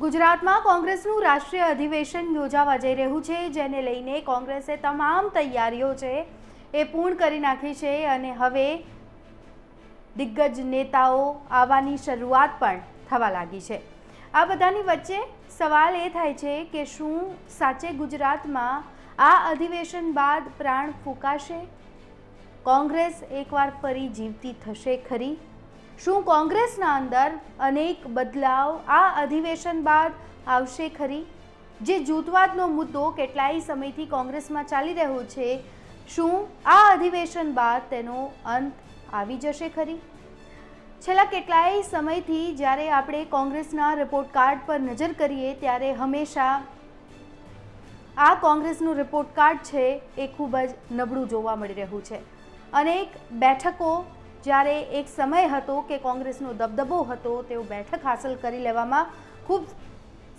ગુજરાતમાં કોંગ્રેસનું રાષ્ટ્રીય અધિવેશન યોજાવા જઈ રહ્યું છે, જેને લઈને કોંગ્રેસે તમામ તૈયારીઓ છે એ પૂર્ણ કરી નાખી છે અને હવે દિગ્ગજ નેતાઓ આવવાની શરૂઆત પણ થવા લાગી છે. આ બધાની વચ્ચે સવાલ એ થાય છે કે શું સાચે ગુજરાતમાં આ અધિવેશન બાદ પ્રાણ ફૂંકાશે? કોંગ્રેસ એકવાર ફરી જીવતી થશે ખરી? શું કોંગ્રેસના અંદર અનેક બદલાવ આ અધિવેશન બાદ આવશે ખરી? જે જૂથવાદનો મુદ્દો કેટલાય સમયથી કોંગ્રેસમાં ચાલી રહ્યો છે, શું આ અધિવેશન બાદ તેનો અંત આવી જશે ખરી? છેલ્લા કેટલાય સમયથી જ્યારે આપણે કોંગ્રેસના રિપોર્ટ કાર્ડ પર નજર કરીએ, ત્યારે હંમેશા આ કોંગ્રેસનું રિપોર્ટ કાર્ડ છે એ ખૂબ જ નબળું જોવા મળી રહ્યું છે. અનેક બેઠકો જ્યારે એક સમય હતો કે કોંગ્રેસનો દબદબો હતો, તેઓ બેઠક હાંસલ કરી લેવામાં ખૂબ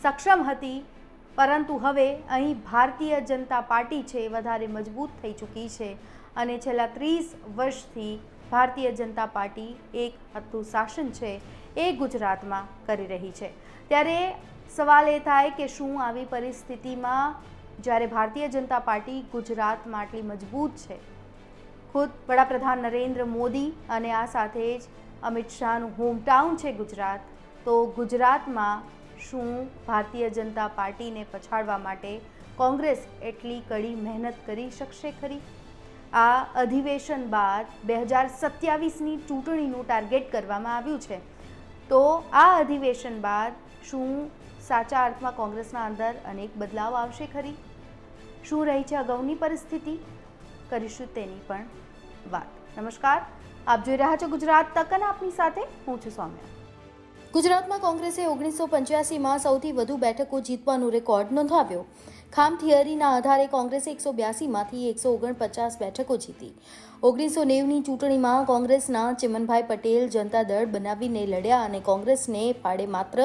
સક્ષમ હતી. પરંતુ હવે અહીં ભારતીય જનતા પાર્ટી છે, વધારે મજબૂત થઈ ચૂકી છે અને છેલ્લા ત્રીસ વર્ષથી ભારતીય જનતા પાર્ટી એક હતું શાસન છે, એ ગુજરાતમાં કરી રહી છે. ત્યારે સવાલ એ થાય કે શું આવી પરિસ્થિતિમાં જ્યારે ભારતીય જનતા પાર્ટી ગુજરાતમાં આટલી મજબૂત છે? ખુદ વડાપ્રધાન નરેન્દ્ર મોદી અને આ સાથે જ અમિત શાહનું હોમટાઉન છે ગુજરાત. તો ગુજરાતમાં શું ભારતીય જનતા પાર્ટીને પછાડવા માટે કોંગ્રેસ એટલી કડી મહેનત કરી શકશે ખરી? આ અધિવેશન બાદ બે હજાર સત્યાવીસની ચૂંટણીનું ટાર્ગેટ કરવામાં આવ્યું છે. તો આ અધિવેશન બાદ શું સાચા અર્થમાં કોંગ્રેસના અંદર અનેક બદલાવ આવશે ખરી? શું રહી છે અગાઉની પરિસ્થિતિ? કરીશું તેની પણ વાત. નમસ્કાર, આપ જોઈ રહ્યા છો ગુજરાત તક અને આપની સાથે, હું છું સૌમ્યા. ગુજરાતમાં કોંગ્રેસે ઓગણીસો પંચ્યાસીમાં સૌથી વધુ બેઠકો જીતવાનો રેકોર્ડ નોંધાવ્યો. ખામ થિયરીના આધારે કોંગ્રેસે એકસો બ્યાસીમાંથી એકસો ઓગણપચાસ બેઠકો જીતી. ઓગણીસો નેવની ચૂંટણીમાં કોંગ્રેસના ચિમનભાઈ પટેલ જનતા દળ બનાવીને લડ્યા અને કોંગ્રેસને પાડે માત્ર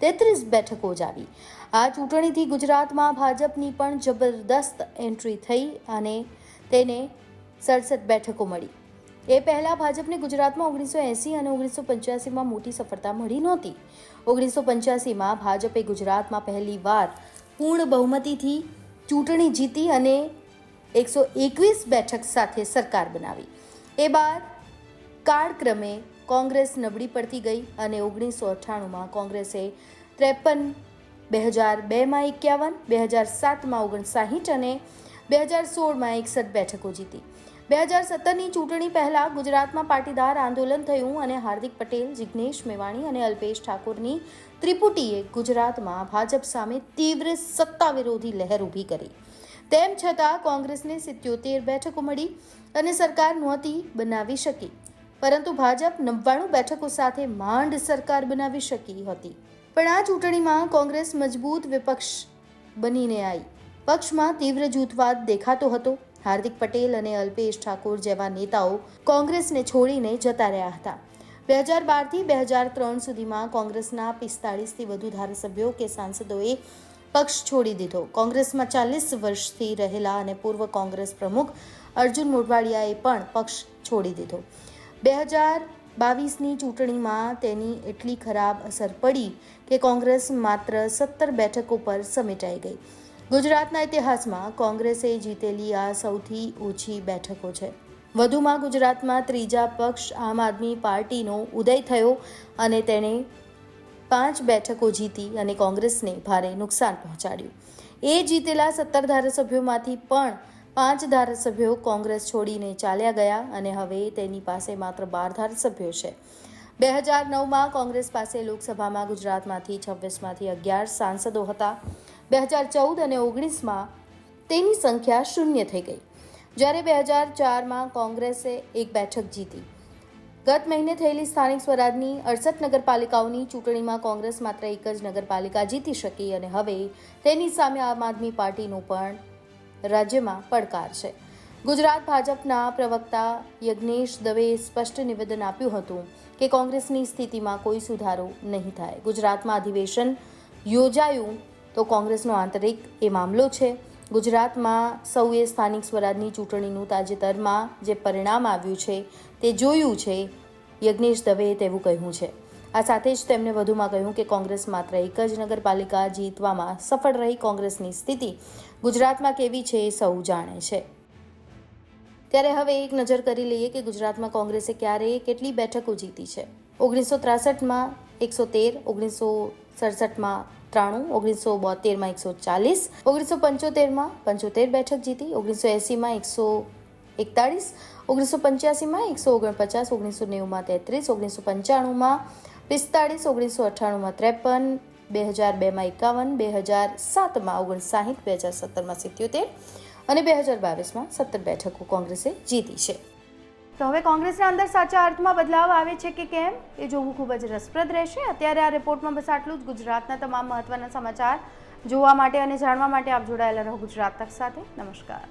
તેત્રીસ બેઠકો જ આવી આ ચૂંટણીથી ગુજરાતમાં ભાજપની પણ જબરદસ્ત એન્ટ્રી થઈ અને તેને સડસઠ બેઠકો મળી. એ પહેલાં ભાજપને ગુજરાતમાં ઓગણીસો એંસી અને ઓગણીસો પંચ્યાસીમાં મોટી સફળતા મળી નહોતી. ઓગણીસો પંચ્યાસીમાં ભાજપે ગુજરાતમાં પહેલીવાર પૂર્ણ બહુમતીથી ચૂંટણી જીતી અને એકસો એકવીસ બેઠક સાથે સરકાર બનાવી. એ બાદ કાળક્રમે કોંગ્રેસ નબળી પડતી ગઈ અને ઓગણીસો અઠ્ઠાણુંમાં કોંગ્રેસે ત્રેપન, બે હજાર બેમાં એકાવન, બે હજાર સાતમાં ઓગણસાહીઠ અને બે હજાર સોળમાં એકસઠ બેઠકો જીતી બે હજાર સત્તરની ચૂંટણી પહેલાં ગુજરાતમાં પાટીદાર આંદોલન થયું અને હાર્દિક પટેલ, જિગ્નેશ મેવાણી અને અલ્પેશ ઠાકોરની ત્રિપુટીએ ગુજરાતમાં ભાજપ સામે તીવ્ર સત્તા વિરોધી લહેર ઊભી કરી. તેમ છતાં કોંગ્રેસને સિત્યોતેર બેઠકો મળી અને સરકાર નહોતી બનાવી શકી. પરંતુ ભાજપ નવ્વાણું બેઠકો સાથે માંડ સરકાર બનાવી શકી હતી. પણ આ ચૂંટણીમાં કોંગ્રેસ મજબૂત વિપક્ષ બનીને આવી પક્ષમાં તીવ્ર જૂથવાદ દેખાતો હતો. હાર્દિક પટેલ અને અલ્પેશ ઠાકોર જેવા નેતાઓ કોંગ્રેસને છોડીને જતા રહ્યા હતા. બે હજાર બારથી બે હજાર ત્રણ સુધીમાં કોંગ્રેસના પિસ્તાળીસથી વધુ ધારાસભ્યો કે સાંસદોએ પક્ષ છોડી દીધો. કોંગ્રેસમાં ચાલીસ વર્ષથી રહેલા અને પૂર્વ કોંગ્રેસ પ્રમુખ અર્જુન મોઢવાડિયાએ પણ પક્ષ છોડી દીધો. બે હજાર બાવીસની ચૂંટણીમાં તેની એટલી ખરાબ અસર પડી કે કોંગ્રેસ માત્ર સત્તર બેઠકો પર સમેટાઈ ગઈ. ગુજરાતના ઇતિહાસમાં કોંગ્રેસે જીતેલી આ સૌથી ઓછી બેઠકો છે. વધુમાં ગુજરાતમાં ત્રીજા પક્ષ આમ આદમી પાર્ટીનો ઉદય થયો અને તેણે પાંચ બેઠકો જીતી અને કોંગ્રેસને ભારે નુકસાન પહોંચાડ્યું. એ જીતેલા સત્તર ધારાસભ્યોમાંથી પણ પાંચ ધારાસભ્યો કોંગ્રેસ છોડીને ચાલ્યા ગયા અને હવે તેની પાસે માત્ર બાર ધારાસભ્યો છે. બે હજાર નવમાં કોંગ્રેસ પાસે લોકસભામાં ગુજરાતમાંથી છવ્વીસમાંથી અગિયાર સાંસદો હતા. બે હજાર ચૌદ અને ઓગણીસમાં તેની સંખ્યા શૂન્ય થઈ ગઈ. જ્યારે બે હજાર ચારમાં કોંગ્રેસે એક બેઠક જીતી. ગત મહિને થયેલી સ્થાનિક સ્વરાજની અડસઠ નગરપાલિકાઓની ચૂંટણીમાં કોંગ્રેસ માત્ર એક જ નગરપાલિકા જીતી શકી અને હવે તેની સામે આમ આદમી પાર્ટીનો પણ રાજ્યમાં પડકાર છે. ગુજરાત ભાજપના પ્રવક્તા યજ્ઞેશ દવેએ સ્પષ્ટ નિવેદન આપ્યું હતું કે કોંગ્રેસની સ્થિતિમાં કોઈ સુધારો નહીં થાય. ગુજરાતમાં અધિવેશન યોજાયું તો કોંગ્રેસનો આંતરિક એ મામલો છે. ગુજરાતમાં સૌએ સ્થાનિક સ્વરાજની ચૂંટણીનું તાજેતરમાં જે પરિણામ આવ્યું છે તે જોયું છે, યજ્ઞેશ દવેએ તેવું કહ્યું છે. આ સાથે જ તેમણે વધુમાં કહ્યું કે કોંગ્રેસ માત્ર એક જ નગરપાલિકા જીતવામાં સફળ રહી કોંગ્રેસની સ્થિતિ ગુજરાતમાં કેવી છે એ સૌ જાણે છે. ત્યારે હવે એક નજર કરી લઈએ કે ગુજરાતમાં કોંગ્રેસે ક્યારે કેટલી બેઠકો જીતી છે. ઓગણીસો ત્રાસઠમાં એકસો તેર, ઓગણીસો સડસઠમાં ત્રાણું, ઓગણીસો બોતેરમાં એકસો ચાલીસ, ઓગણીસો પંચોતેરમાં પંચોતેર બેઠક જીતી, ઓગણીસો એંસીમાં એકસો એકતાળીસ, ઓગણીસો પંચ્યાસીમાં એકસો ઓગણપચાસ, ઓગણીસો નેવુંમાં તેત્રીસ, ઓગણીસો પંચાણુંમાં પિસ્તાળીસ, ઓગણીસો અઠ્ઠાણુંમાં ત્રેપન, બે હજાર બેમાં એકાવન, બે હજાર સાતમાં ઓગણસાઠ, બે હજાર સત્તરમાં સિત્યોતેર અને બે હજાર બાવીસમાં સત્તર બેઠકો કોંગ્રેસે જીતી છે. તો હવે કોંગ્રેસના અંદર સાચા અર્થમાં બદલાવ આવે છે કે કેમ? એ જોવું ખૂબ જ રસપ્રદ રહેશે. અત્યારે આ રિપોર્ટમાં બસ આટલું જ. ગુજરાતના તમામ મહત્વના સમાચાર જોવા માટે અને જાણવા માટે આપ જોડાયેલા રહો ગુજરાત તક સાથે. નમસ્કાર.